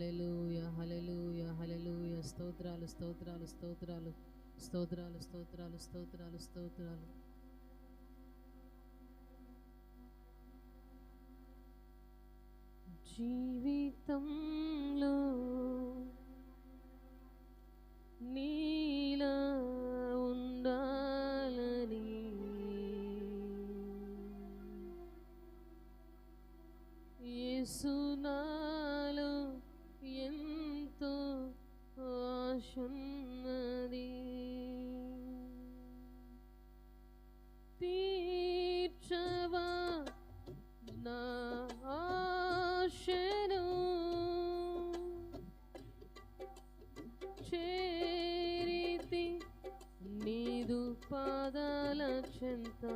Hallelujah hallelujah hallelujah స్తోత్రాలు స్తోత్రాలు స్తోత్రాలు స్తోత్రాలు స్తోత్రాలు స్తోత్రాలు స్తోత్రాలు. జీవితంలో నీలా ఉండాలని యేసునా ఎంతో ఆశున్నది. తీర్చవా నా ఆశను? చేరితి నీదు పాదాల చెంత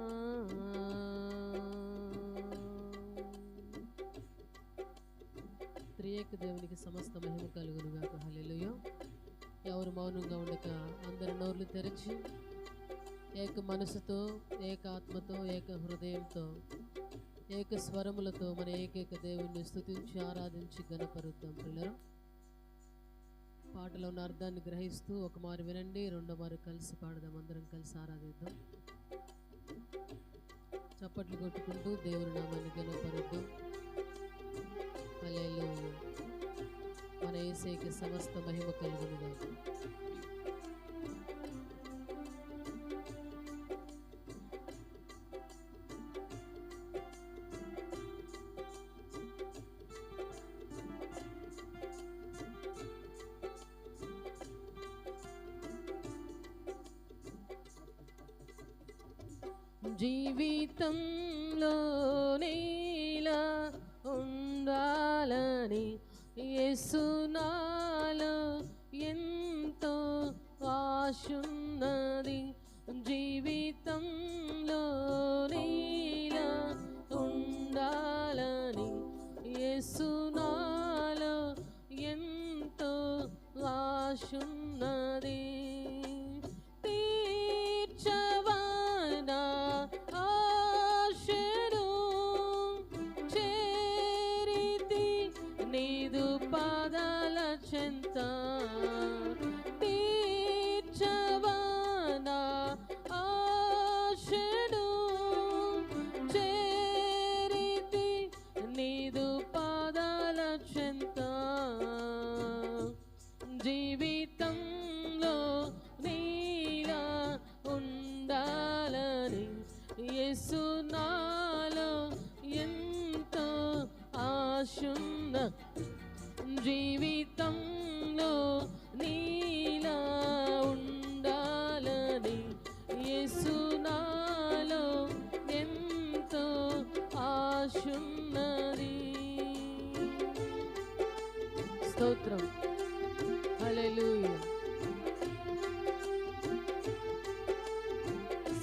త్రియేక దేవునికి సమస్త మహిమ కలుగును గాక హలెలుయో ఎవరు మౌనంగా ఉండక అందరి నోర్లు తెరిచి ఏక మనసుతో ఏక ఆత్మతో ఏక హృదయంతో ఏక స్వరములతో మన ఏకైక దేవుణ్ణి స్థుతించి ఆరాధించి గణపరుద్దాం పిల్లలు పాటలో ఉన్న అర్థాన్ని గ్రహిస్తూ ఒక మారు వినండి రెండో మారు కలిసి పాడదాం అందరం కలిసి ఆరాధిద్దాం. చప్పట్లు కొట్టుకుంటూ దేవుని నామాన్ని గణపరుద్దాం హల్లెలూయా. మన ఏసైకి సమస్త మహిమ కలుగునుగా జీవితంలో యేసునాలో ఎంతో ఆశున్నది జీవితంలో నీలా ఉండాలని యేసునాలో ఎంతో ఆశున్నది పాదాల చెంత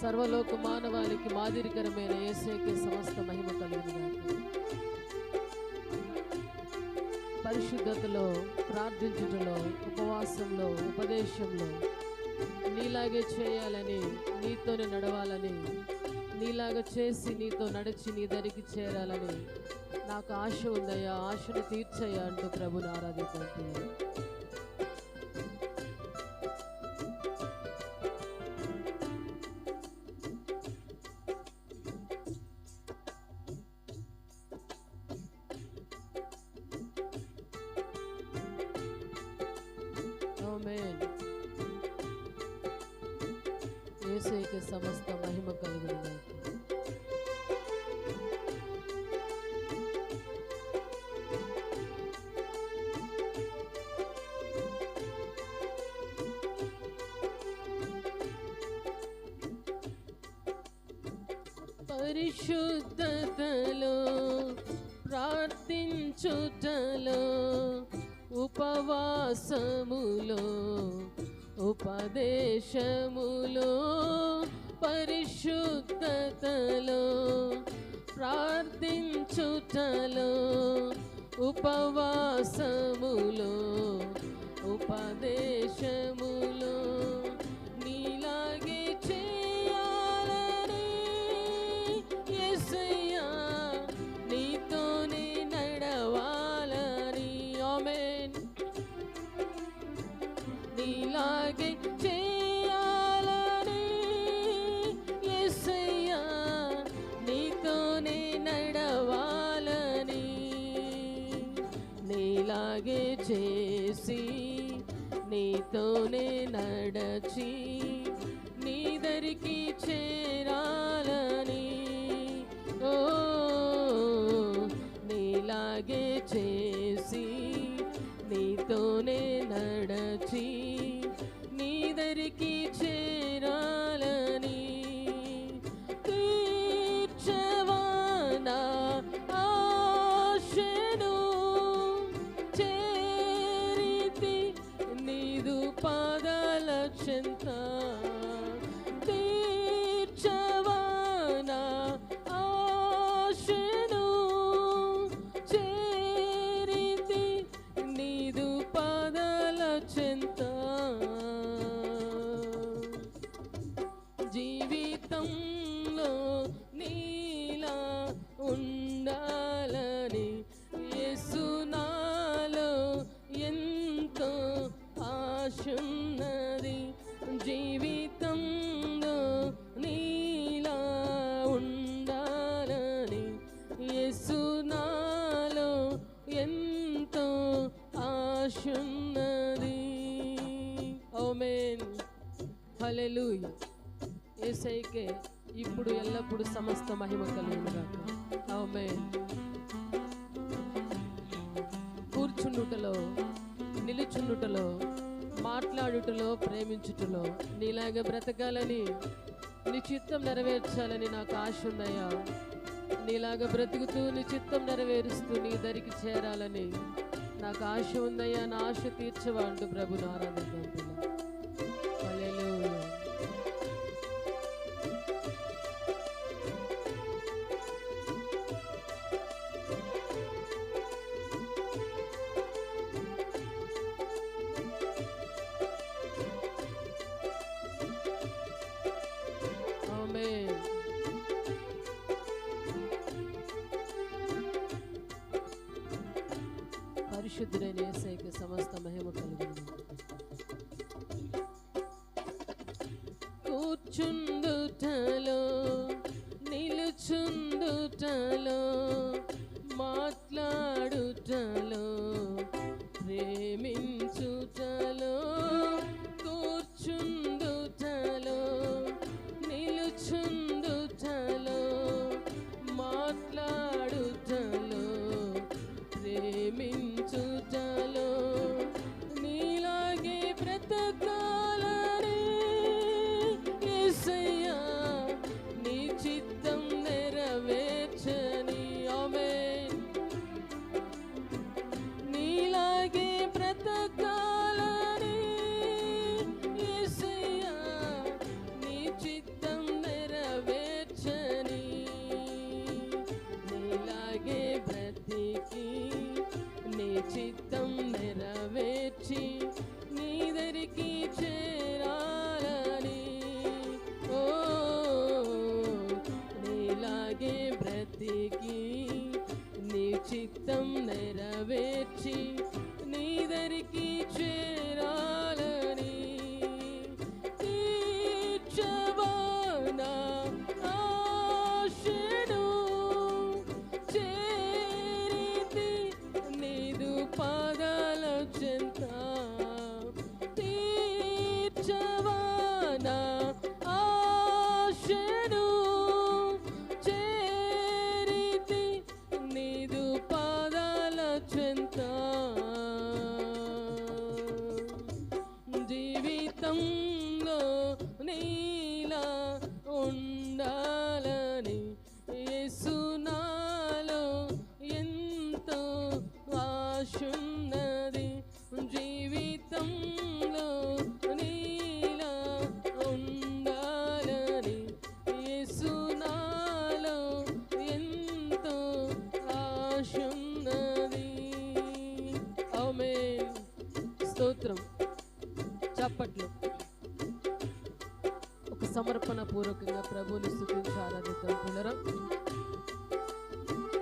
సర్వలోక మానవాళికి మాదిరికరమైన యేసేకి సమస్త మహిమ కలుగునుగాక. పరిశుద్ధతలో ప్రార్థించుటలో ఉపవాసంలో ఉపదేశంలో నీలాగే చేయాలని నీతోనే నడవాలని నీలాగా చేసి నీతో నడిచి నీ దరికి చేరాలని నాకు ఆశ ఉందయ్యా ఆశను తీర్చయ్యా అంటూ ప్రభుని ఆరాధించాను యేసుకి సమస్త మహిమ కలుగుతుంది పరిశుద్ధతలో ప్రార్థించుటలో ఉపవాసములో ఉపదేశములో పరిశుద్ధతలో ప్రార్థించుటలో ఉపవాసములో ఉపదేశములో నీలాగే చేయాలని ఎసయ్యా నీతోనే నడవాలని. ఆమెన్. నీలాగే తోనే నడచి నీదరికి చేరాలని. ఓ నీలాగే చే కూర్చుండుటలో నిలుచుండుటలో మాట్లాడుటలో ప్రేమించుటలో నీలాగా బ్రతకాలని నీ చిత్తం నెరవేర్చాలని నాకు ఆశ ఉన్నాయా? నీలాగా బ్రతుకుతూ నీ చిత్తం నెరవేరుస్తూ నీ దరికి చేరాలని నాకు ఆశ ఉందయ్యా నా ఆశ తీర్చవాడు ప్రభు నారాయణ నిలుచుందుటలో నిలుచుందుటలో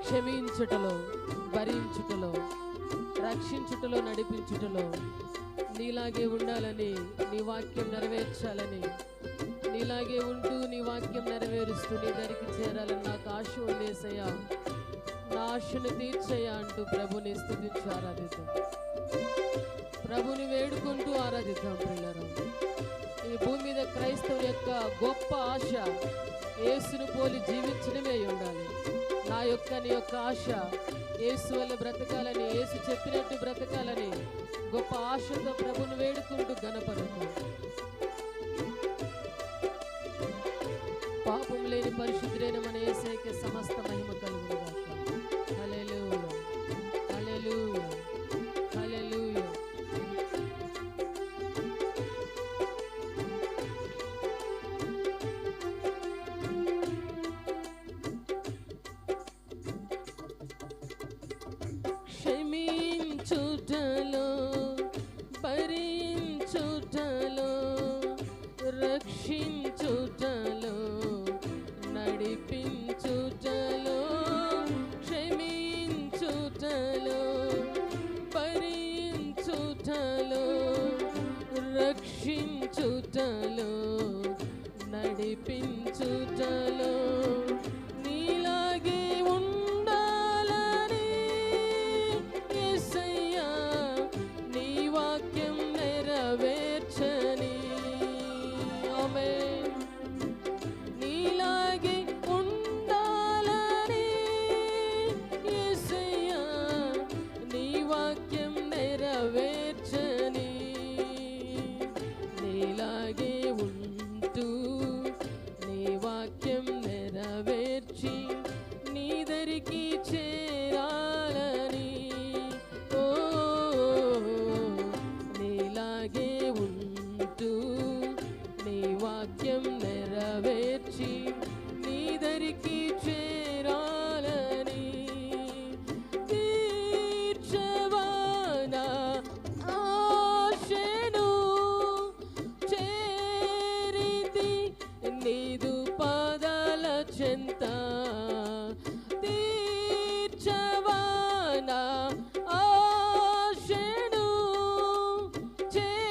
క్షమించుటలో భరించుటలో రక్షించుటలో నడిపించుటలో నీలాగే ఉండాలని నీ వాక్యం నెరవేర్చాలని నీలాగే ఉంటూ నీ వాక్యం నెరవేరుస్తూ నీ దరికి చేరాలని నాకు ఆశ ఉండేసయ్యా. నా ఆశను తీర్చయ్యా అంటూ ప్రభుని స్థుతించి ఆరాధిద్దాం. ప్రభుని వేడుకుంటూ ఆరాధిద్దాం పిల్లలు ఈ భూమి మీద క్రైస్తవుల యొక్క గొప్ప ఆశ యేసును పోలి జీవించడమే ఉండాలి. నా యొక్క నీ యొక్క ఆశ. యేసు వల్ల బ్రతకాలని ఏసు చెప్పినట్టు బ్రతకాలని గొప్ప ఆశతో ప్రభును వేడుకుంటూ గణపడుతూ పాపం లేని పరిశుద్ధులైన మన ఏసైకి సమస్త మహిమ కలుగు క్షమించుటలో భరించుటలో రక్షించుటలో నడిపించుటలో క్షమించుటలో భరించుటలో రక్షించుటలో నడిపించుటలో. చేరితి